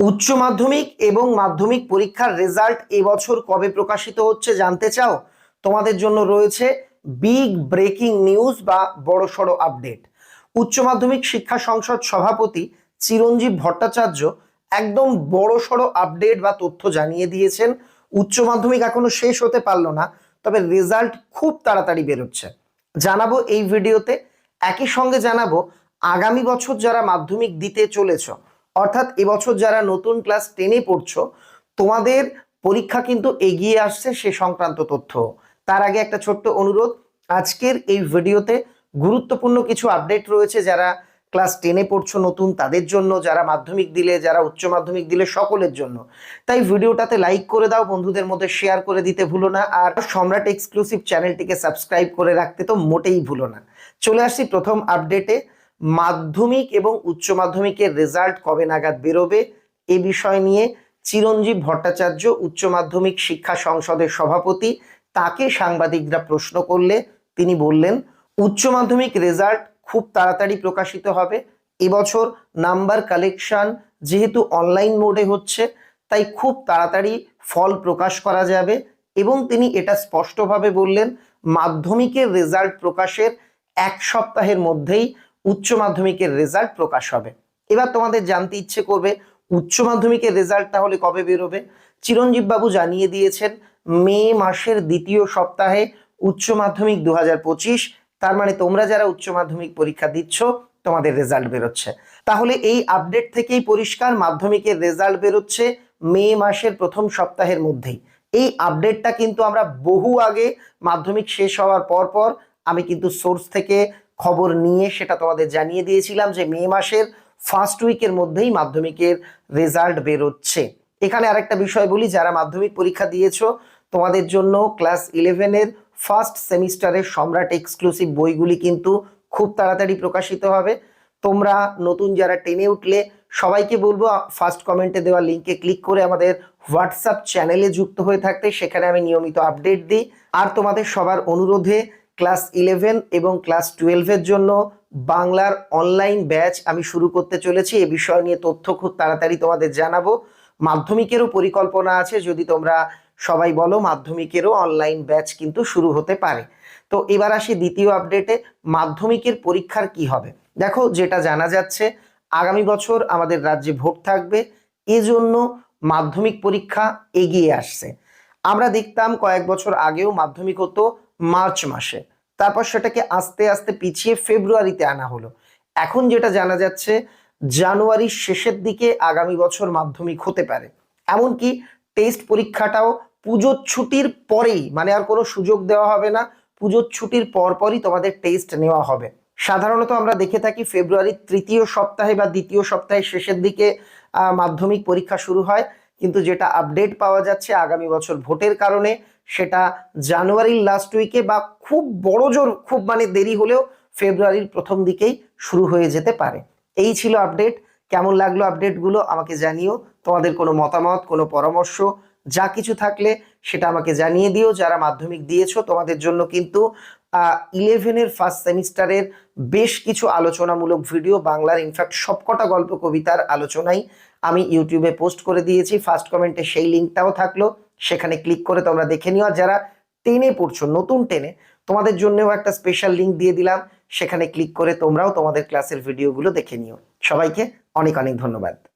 উচ্চ মাধ্যমিক এবং মাধ্যমিক পরীক্ষার রেজাল্ট এবছর কবে প্রকাশিত হচ্ছে জানতে চাও? তোমাদের জন্য রয়েছে বিগ ব্রেকিং নিউজ বা বড়সড় আপডেট। উচ্চ মাধ্যমিক শিক্ষা সংসদ সভাপতি চিরঞ্জীব ভট্টাচার্য একদম বড়সড় আপডেট বা তথ্য জানিয়ে দিয়েছেন। উচ্চ মাধ্যমিক এখনও শেষ হতে পারল না, তবে রেজাল্ট খুব তাড়াতাড়ি বেরোচ্ছে। জানাব এই ভিডিওতে, একই সঙ্গে জানাব আগামী বছর যারা মাধ্যমিক দিতে চলেছ অর্থাৎ এবছর যারা নতুন ক্লাস টেনে পড়ছো, তোমাদের পরীক্ষা কিন্তু এগিয়ে আসছে সে সংক্রান্ত তথ্য। তার আগে একটা ছোট্ট অনুরোধ, আজকের এই ভিডিওতে গুরুত্বপূর্ণ কিছু আপডেট রয়েছে যারা ক্লাস টেনে পড়ছো নতুন, তাদের জন্য, যারা মাধ্যমিক দিলে, যারা উচ্চ মাধ্যমিক দিলে, সকলের জন্য। তাই ভিডিওটাতে লাইক করে দাও, বন্ধুদের মধ্যে শেয়ার করে দিতে ভুলো না, আর সম্রাট এক্সক্লুসিভ চ্যানেলটিকে সাবস্ক্রাইব করে রাখতে তো মোটেই ভুলো না। চলে আসছি প্রথম আপডেটে। মাধ্যমিক এবং উচ্চ মাধ্যমিকের রেজাল্ট কবে নাগাদ বেরোবে এ বিষয় নিয়ে চিরঞ্জীব ভট্টাচার্য, উচ্চ মাধ্যমিক শিক্ষা সংসদের সভাপতি, তাকে সাংবাদিকরা প্রশ্ন করলে তিনি বললেন, উচ্চ মাধ্যমিক রেজাল্ট খুব তাড়াতাড়ি প্রকাশিত হবে। এবছর নাম্বার কালেকশন যেহেতু অনলাইন মোডে হচ্ছে, তাই খুব তাড়াতাড়ি ফল প্রকাশ করা যাবে। এবং তিনি এটা স্পষ্টভাবে বললেন, মাধ্যমিকের রেজাল্ট প্রকাশের এক সপ্তাহের মধ্যেই উচ্চ মাধ্যমিকের রেজাল্ট প্রকাশ হবে। এবার তোমাদের জানতে ইচ্ছে করবে, উচ্চ মাধ্যমিকের রেজাল্ট তাহলে কবে বেরোবে? চিরঞ্জীব বাবু জানিয়ে দিয়েছেন, মে মাসের দ্বিতীয় সপ্তাহে উচ্চ মাধ্যমিক দু হাজার পঁচিশ, তার মানে তোমরা যারা উচ্চ মাধ্যমিক পরীক্ষা দিচ্ছ, তোমাদের রেজাল্ট বেরোচ্ছে। তাহলে এই আপডেট থেকেই পরিষ্কার মাধ্যমিকের রেজাল্ট বেরোচ্ছে মে মাসের প্রথম সপ্তাহের মধ্যেই। এই আপডেটটা কিন্তু আমরা বহু আগে মাধ্যমিক শেষ হওয়ার পর পর আমি কিন্তু সোর্স থেকে খবর নিয়ে সেটা তোমাদের জানিয়ে দিয়েছিলাম যে মে মাসের ফার্স্ট উইকের মধ্যেই মাধ্যমিকের রেজাল্ট বেরোচ্ছে। এখানে আরেকটা বিষয় বলি, যারা মাধ্যমিক পরীক্ষা দিয়েছ, তোমাদের জন্য ক্লাস ইলেভেনের ফার্স্ট সেমিস্টারের সম্রাট এক্সক্লুসিভ বইগুলি কিন্তু খুব তাড়াতাড়ি প্রকাশিত হবে। তোমরা নতুন যারা টেনে উঠলে, সবাইকে বলব ফার্স্ট কমেন্টে দেওয়া লিঙ্কে ক্লিক করে আমাদের হোয়াটসঅ্যাপ চ্যানেলে যুক্ত হয়ে থাকতে, সেখানে আমি নিয়মিত আপডেট দিই। আর তোমাদের সবার অনুরোধে ক্লাস ইলেভেন এবং ক্লাস টুয়েলভের জন্য বাংলার অনলাইন ব্যাচ আমি শুরু করতে চলেছি। এ বিষয় নিয়ে তথ্য খুব তাড়াতাড়ি তোমাদের জানাব। মাধ্যমিকেরও পরিকল্পনা আছে, যদি তোমরা সবাই বলো মাধ্যমিকেরও অনলাইন ব্যাচ কিন্তু শুরু হতে পারে। তো এবার আসি দ্বিতীয় আপডেটে, মাধ্যমিকের পরীক্ষার কি হবে? দেখো, যেটা জানা যাচ্ছে, আগামী বছর আমাদের রাজ্যে ভোট থাকবে, এজন্য মাধ্যমিক পরীক্ষা এগিয়ে আসছে। আমরা দেখতাম কয়েক বছর আগেও মাধ্যমিক হতো মার্চ মাসে। তারপর সেটাকে আস্তে আস্তে পিছিয়ে ফেব্রুয়ারিতে আনা হলো। এখন যেটা জানা যাচ্ছে, জানুয়ারির শেষের দিকে আগামী বছর মাধ্যমিক হতে পারে। এমনকি টেস্ট পরীক্ষাটাও পুজোর ছুটির পরেই মানে আর কোনো সুযোগ দেওয়া হবে না, পুজোর ছুটির পরপরই তোমাদের টেস্ট নেওয়া হবে। সাধারণত আমরা দেখে থাকি ফেব্রুয়ারির তৃতীয় সপ্তাহে বা দ্বিতীয় সপ্তাহের শেষের দিকে মাধ্যমিক পরীক্ষা শুরু হয়। কিন্তু যেটা আপডেট পাওয়া যাচ্ছে আগামী বছর ভোটের কারণে সেটা জানুয়ারির লাস্ট উইকে বা খুব বড় জোর, খুব মানে দেরি হলেও ফেব্রুয়ারির প্রথম দিকেই শুরু হয়ে যেতে পারে। এই ছিল আপডেট কেমন লাগল আপডেটগুলো আমাকে জানিও। তোমাদের কোনো মতামত, কোনো পরামর্শ, যা কিছু থাকলে সেটা আমাকে জানিয়ে দিও। যারা মাধ্যমিক দিয়েছ, তোমাদের জন্য কিন্তু ইলেভেনের ফার্স্ট সেমিস্টারের বেশ কিছু আলোচনামূলক ভিডিও বাংলার ইনফ্যাক্ট সবকটা গল্প কবিতার আলোচনাই আমি ইউটিউবে পোস্ট করে দিয়েছি। ফার্স্ট কমেন্টে সেই লিঙ্কটাও থাকল। সেখানে ক্লিক করে তোমরা দেখে নিও। যারা টেনে পড়ছো, নতুন টেনে, তোমাদের জন্যও একটা স্পেশাল লিঙ্ক দিয়ে দিলাম। সেখানে ক্লিক করে তোমরাও তোমাদের ক্লাসের ভিডিওগুলো দেখে নিও। সবাইকে অনেক অনেক ধন্যবাদ।